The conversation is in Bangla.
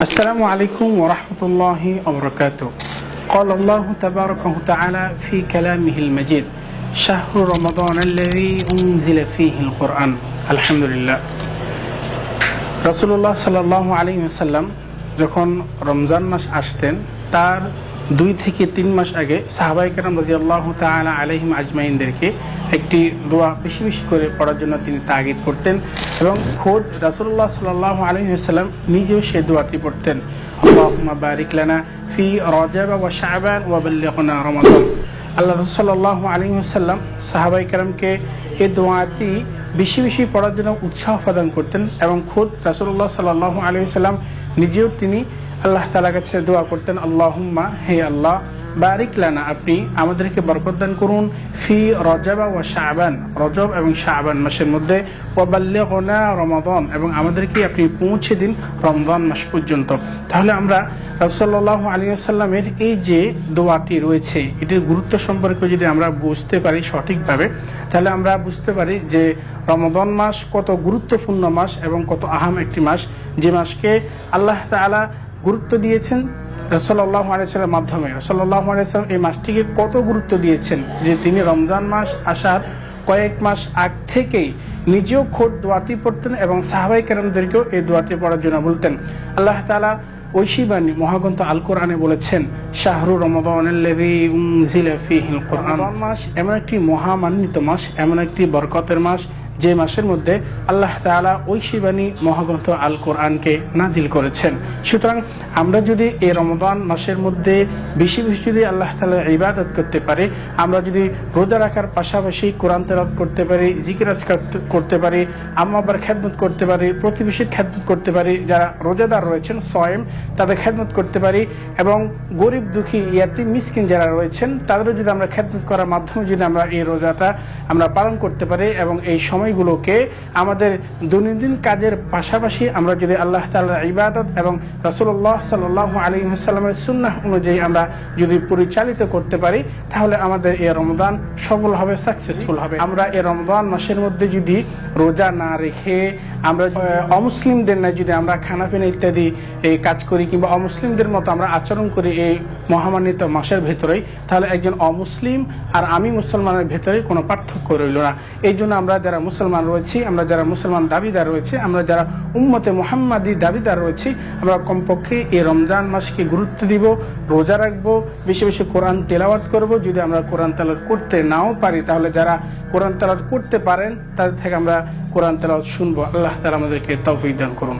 السلام عليكم ورحمة الله وبركاته قال الله تبارك وتعالى في كلامه المجيد شهر رمضان الذي أنزل فيه القرآن الحمد لله রসুল্লাহ সাল্লাহ আলী সাল্লাম যখন রমজান মাস আসতেন তার দুই থেকে তিন মাস আগে সাহাবাই কেরাম রাজি আল্লাহ তালা আলহিম আজমাইনদেরকে একটি দোয়া বেশি বেশি করে পড়ার জন্য তিনি তাগিদ করতেন এবং খোদ রাসুল্লাহ সাল্লাহ আলহিহাল্লাম নিজেও সে দোয়াটি পড়তেন, আল্লাহুম্মা বারিক ফি রজাবা ওয়া শাবান ওয়া বাল্লিগনা রমাদান। আল্লাহ রসল্লাহ সাহাবাই কেরামকে এই দোয়াটি বেশি বেশি পড়ার জন্য উৎসাহ প্রদান করতেন এবং খোদ রাসুল্লাহ সাল্লাহ আলী সাল্লাম নিজেও তিনি আল্লাহ তালা কাছে দোয়া করতেন, আল্লাহুম্মা, হে আল্লাহ, বারিক লানা, আপনি আমাদেরকে বরকত দান করুন ফি রজাবা ও শাহবান রজব এবং শাহবান মাসের মধ্যে ওয়াবাল্লিগনা রমাদন, এবং আমাদেরকে আপনি পৌঁছে দিন রমজান মাস পর্যন্ত। তাহলে আমরা রাসূলুল্লাহ আলী সাল্লামের এই যে দোয়াটি রয়েছে, এটির গুরুত্ব সম্পর্কে যদি আমরা বুঝতে পারি সঠিকভাবে, তাহলে আমরা বুঝতে পারি যে রমজান মাস কত গুরুত্বপূর্ণ মাস এবং কত আহাম একটি মাস। যে মাসকে আল্লাহ তাআলা গুরুত্ব দিয়েছেন রসল্লাহ আলাইসাল্লামের মাধ্যমে। রসল্লাহ আলাইসাল্লাম এই মাসটিকে কত গুরুত্ব দিয়েছেন? যে তিনি রমজান মাস আসার কয়েক মাস আগ থেকেই নিজেও খোদ দোয়াটি পড়তেন এবং সাহাবাই কেরামদেরকেও এই দোয়াটি পড়ার জন্য বলতেন। আল্লাহ তালা ঐশীবাণী মহাগ্রন্থ আল কোরআনে বলেছেন শাহরু রমাদান মাস এমন একটি মহামান্বিত মাস এমন একটি বরকতের মাস যে মাসের মধ্যে আল্লাহ তালা ঐশীবাণী মহাগ্রন্থ আল কোরআনকে নাজিল করেছেন। সুতরাং আমরা যদি এই রমদান মাসের মধ্যে বেশি বেশি যদি আল্লাহ তালা ইবাদত করতে পারি, আমরা যদি রোজা রাখার পাশাপাশি কোরআন তেলাত করতে পারি জিকিরাজ করতে পারি আম্মাবার খ্যাদমত করতে পারি, প্রতিবেশীর খ্যাদমত করতে পারি, যারা রোজাদার রয়েছেন, সয়েম, তাদের খ্যাদমত করতে পারি এবং গরিব, দুঃখী ইয়াতি মিসকিন যারা রয়েছেন, তাদেরও যদি আমরা খ্যাদমত করার মাধ্যমে যদি আমরা এই রোজাটা আমরা পালন করতে পারি এবং এই সময় সময়গুলোকে আমাদের দৈনন্দিন কাজের পাশাপাশি আমরা যদি আল্লাহ তাল্লাহ ইবাদত এবং রসুল্লাহ সাল্লাহ আলী সাল্লামের সুন্নাহ অনুযায়ী আমরা যদি পরিচালিত করতে পারি, তাহলে আমাদের এই রমদান সফল হবে সাকসেসফুল হবে। আমরা এই রমদান মাসের মধ্যে যদি রোজা না রেখে আমরা অমুসলিমদের না যদি আমরা খানাপিনা ইত্যাদি, এই কাজ করি কিংবা অমুসলিমদের মতো আমরা আচরণ করি এই মহামান্বিত মাসের ভেতরেই, তাহলে একজন অমুসলিম আর আমি মুসলমানের ভেতরে কোনো পার্থক্য রইল না। এই জন্য আমরা যারা মুসলমান রয়েছি, আমরা যারা মুসলমান দাবিদার রয়েছে, আমরা যারা উম্মতে মোহাম্মাদি দাবিদার রয়েছি, আমরা কমপক্ষে এই রমজান মাসকে গুরুত্ব দিব, রোজা রাখব, বেশি বেশি কোরআন তেলাওয়াত করব। যদি আমরা কোরআন তেলাওয়াত করতে নাও পারি, তাহলে যারা কোরআন তেলাওয়াত করতে পারেন, তাদের থেকে আমরা কোরআন তেলাওয়াত শুনব। আল্লাহ তালা আমাদেরকে তৌফিক দান করুন।